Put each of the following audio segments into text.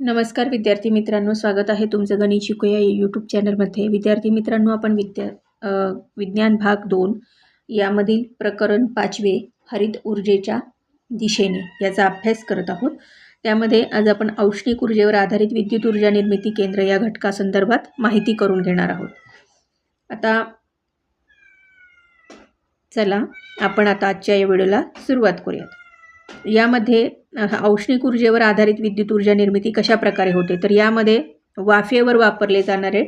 नमस्कार विद्यार्थी मित्रांनो स्वागत आहे तुमचं गणित शिकूया या यूट्यूब चॅनलमध्ये विद्यार्थी मित्रांनो आपण विद्या विज्ञान भाग दोन यामधील प्रकरण पाचवे हरित ऊर्जेच्या दिशेने याचा अभ्यास करत आहोत. त्यामध्ये आज आपण औष्णिक ऊर्जेवर आधारित विद्युत ऊर्जा निर्मिती केंद्र या घटकासंदर्भात माहिती करून घेणार आहोत. आता चला आपण आता आजच्या या व्हिडिओला सुरुवात करूयात. यामध्ये औष्णिक ऊर्जेवर आधारित विद्युत ऊर्जा निर्मिती कशा प्रकारे होते? तर यामध्ये वाफेवर वापरले जाणारे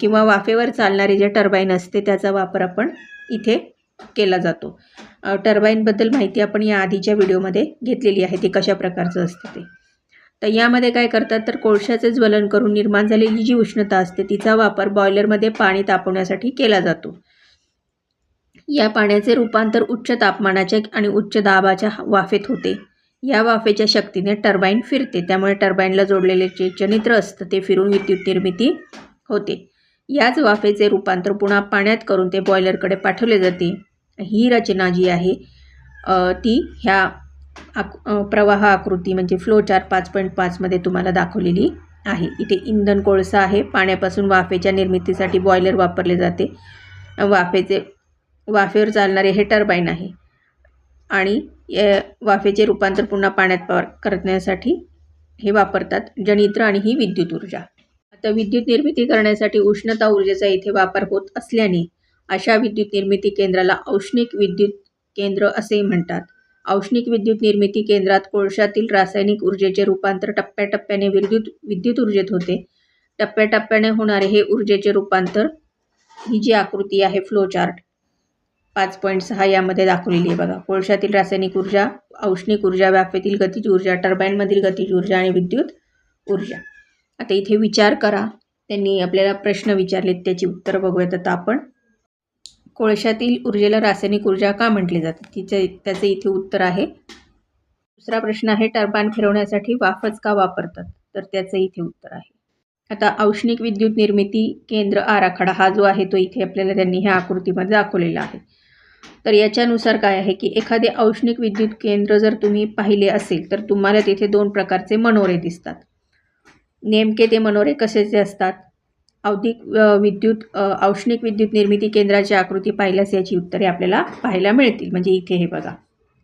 किंवा वाफेवर चालणारे जे टर्बाईन असते त्याचा वापर आपण इथे केला जातो. टर्बाईनबद्दल माहिती आपण या आधीच्या व्हिडिओमध्ये घेतलेली आहे ते कशा प्रकारचं असतं ते. तर यामध्ये काय करतात तर कोळशाचे ज्वलन करून निर्माण झालेली जी उष्णता असते तिचा वापर बॉयलरमध्ये पाणी तापवण्यासाठी केला जातो. या पाण्याचे रूपांतर उच्च तापमानाच्या आणि उच्च दाबाच्या वाफेत होते. या वाफेच्या शक्तीने टर्बाईन फिरते. त्यामुळे टर्बाईनला जोडलेले जे जनित्र असतं ते फिरून विद्युत निर्मिती होते. याच वाफेचे रूपांतर पुन्हा पाण्यात करून ते बॉयलरकडे पाठवले जाते. ही रचना जी आहे ती ह्या आक प्रवाह आकृती म्हणजे फ्लो चार पाच पॉईंट पाचमध्ये तुम्हाला दाखवलेली आहे. इथे इंधन कोळसा आहे. पाण्यापासून वाफेच्या निर्मितीसाठी बॉयलर वापरले जाते. वाफेचे वाफेवर चालणारे हे टर्बाईन आहे. आणि या वाफेचे रूपांतर पुन्हा पाण्यात प करण्यासाठी हे वापरतात जनित्र आणि ही विद्युत ऊर्जा. आता विद्युत निर्मिती करण्यासाठी उष्णता ऊर्जेचा इथे वापर होत असल्याने अशा विद्युत निर्मिती केंद्राला औष्णिक विद्युत केंद्र असे म्हणतात. औष्णिक विद्युत निर्मिती केंद्रात कोळशातील रासायनिक ऊर्जेचे रूपांतर टप्प्याटप्प्याने विद्युत विद्युत ऊर्जेत होते. टप्प्याटप्प्याने होणारे हे ऊर्जेचे रूपांतर ही जी आकृती आहे फ्लोचार्ट पाच पॉईंट सहा यामध्ये दाखवलेली आहे बघा. कोळशातील रासायनिक ऊर्जा औष्णिक ऊर्जा वाफेतील गतिज ऊर्जा टर्बाईनमधील गतिज ऊर्जा आणि विद्युत ऊर्जा. आता इथे विचार करा. त्यांनी आपल्याला प्रश्न विचारलेत त्याची उत्तरं बघूयात. आता आपण कोळशातील ऊर्जेला रासायनिक ऊर्जा का म्हटले जाते तिचे त्याचे इथे उत्तर आहे. दुसरा प्रश्न आहे टर्बाईन फिरवण्यासाठी वाफच का वापरतात? तर त्याचं इथे उत्तर आहे. आता औष्णिक विद्युत निर्मिती केंद्र आराखडा हा जो आहे तो इथे आपल्याला त्यांनी ह्या आकृतीमध्ये दाखवलेला आहे. तर याच्यानुसार काय आहे की एखादे औष्णिक विद्युत केंद्र जर तुम्ही पाहिले असेल तर तुम्हाला तिथे दोन प्रकारचे मनोरे दिसतात. नेमके ते मनोरे कशाचे असतात? औद्योगिक विद्युत औष्णिक विद्युत निर्मिती केंद्राची आकृती पाहिल्यास याची उत्तरे आपल्याला पाहायला मिळतील. म्हणजे इथे हे बघा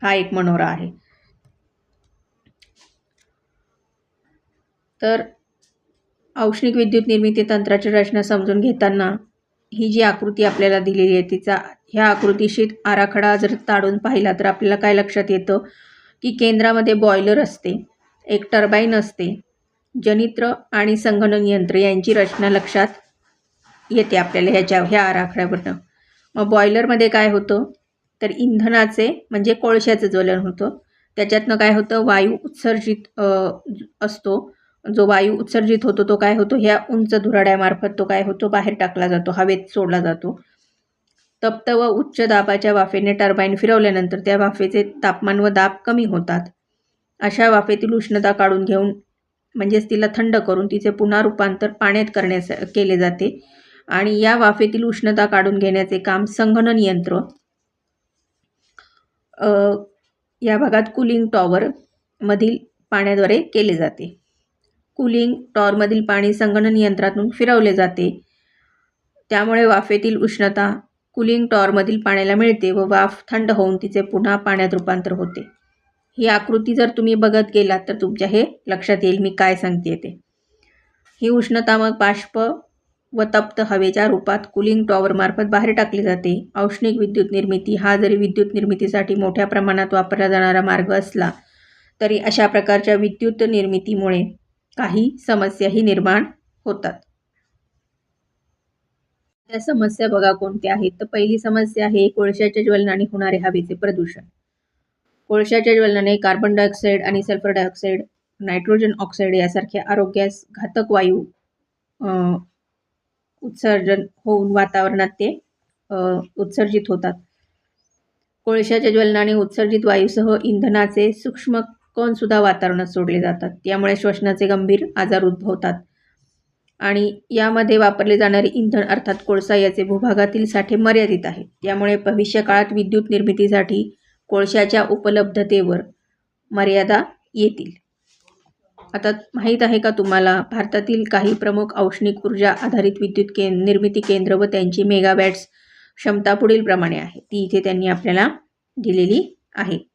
हा एक मनोरा आहे. तर औष्णिक विद्युत निर्मिती तंत्राची रचना समजून घेताना ही जी आकृती आपल्याला दिलेली आहे तिचा ह्या आकृतीशीत आराखडा जर ताडून पाहिला तर आपल्याला काय लक्षात येतं? की केंद्रामध्ये बॉयलर असते एक टर्बाईन असते जनित्र आणि संगणक यंत्र यांची रचना लक्षात येते आपल्याला ह्याच्या ह्या आराखड्यावरनं. मग बॉयलरमध्ये काय होतं? तर इंधनाचे म्हणजे कोळशाचं ज्वलन होतं. त्याच्यातनं काय होतं? वायू उत्सर्जित असतो. जो वायू उत्सर्जित होतो तो काय होतो? ह्या उंच धुराड्यामार्फत तो काय होतो? बाहेर टाकला जातो हवेत सोडला जातो. तप्त व उच्च दाबाच्या वाफेने टर्बाईन फिरवल्यानंतर त्या वाफेचे तापमान व दाब कमी होतात. अशा वाफेतील उष्णता काढून घेऊन म्हणजेच तिला थंड करून तिचे पुन्हा रूपांतर पाण्यात करण्यास केले जाते. आणि या वाफेतील उष्णता काढून घेण्याचे काम संगणन यंत्र या भागात कुलिंग टॉवर मधील पाण्याद्वारे केले जाते. कुलिंग टॉवरमधील पाणी संगणन यंत्रातून फिरवले जाते. त्यामुळे वाफेतील उष्णता कुलिंग टॉवरमधील पाण्याला मिळते व वाफ थंड होऊन तिचे पुन्हा पाण्यात रूपांतर होते. ही आकृती जर तुम्ही बघत गेलात तर तुमच्या हे लक्षात येईल मी काय सांगते ते. ही उष्णता मग बाष्प व तप्त हवेच्या रूपात कुलिंग टॉवरमार्फत बाहेर टाकली जाते. औष्णिक विद्युत निर्मिती हा जरी विद्युत निर्मितीसाठी मोठ्या प्रमाणात वापरला जाणारा मार्ग असला तरी अशा प्रकारच्या विद्युत निर्मितीमुळे काही समस्याही निर्माण होतात. त्या समस्या बघा कोणत्या आहेत. तर पहिली समस्या आहे कोळशाच्या ज्वलनाने होणारे हवेचे प्रदूषण. कोळशाच्या ज्वलनाने कार्बन डायऑक्साईड आणि सल्फर डायऑक्साईड नायट्रोजन ऑक्साईड यासारख्या आरोग्यास घातक वायू उत्सर्जन होऊन वातावरणात ते उत्सर्जित होतात. कोळशाच्या ज्वलनाने उत्सर्जित वायूसह इंधनाचे सूक्ष्म कणसुद्धा वातावरणात सोडले जातात. त्यामुळे श्वसनाचे गंभीर आजार उद्भवतात. आणि यामध्ये वापरले जाणारे इंधन अर्थात कोळसा याचे भूभागातील साठे मर्यादित आहेत. त्यामुळे भविष्यकाळात विद्युत निर्मितीसाठी कोळशाच्या उपलब्धतेवर मर्यादा येतील. आता माहीत आहे का तुम्हाला भारतातील काही प्रमुख औष्णिक ऊर्जा आधारित विद्युत के निर्मिती केंद्र व त्यांची मेगावॅट्स क्षमता पुढील प्रमाणे आहे. ती इथे त्यांनी आपल्याला दिलेली आहे.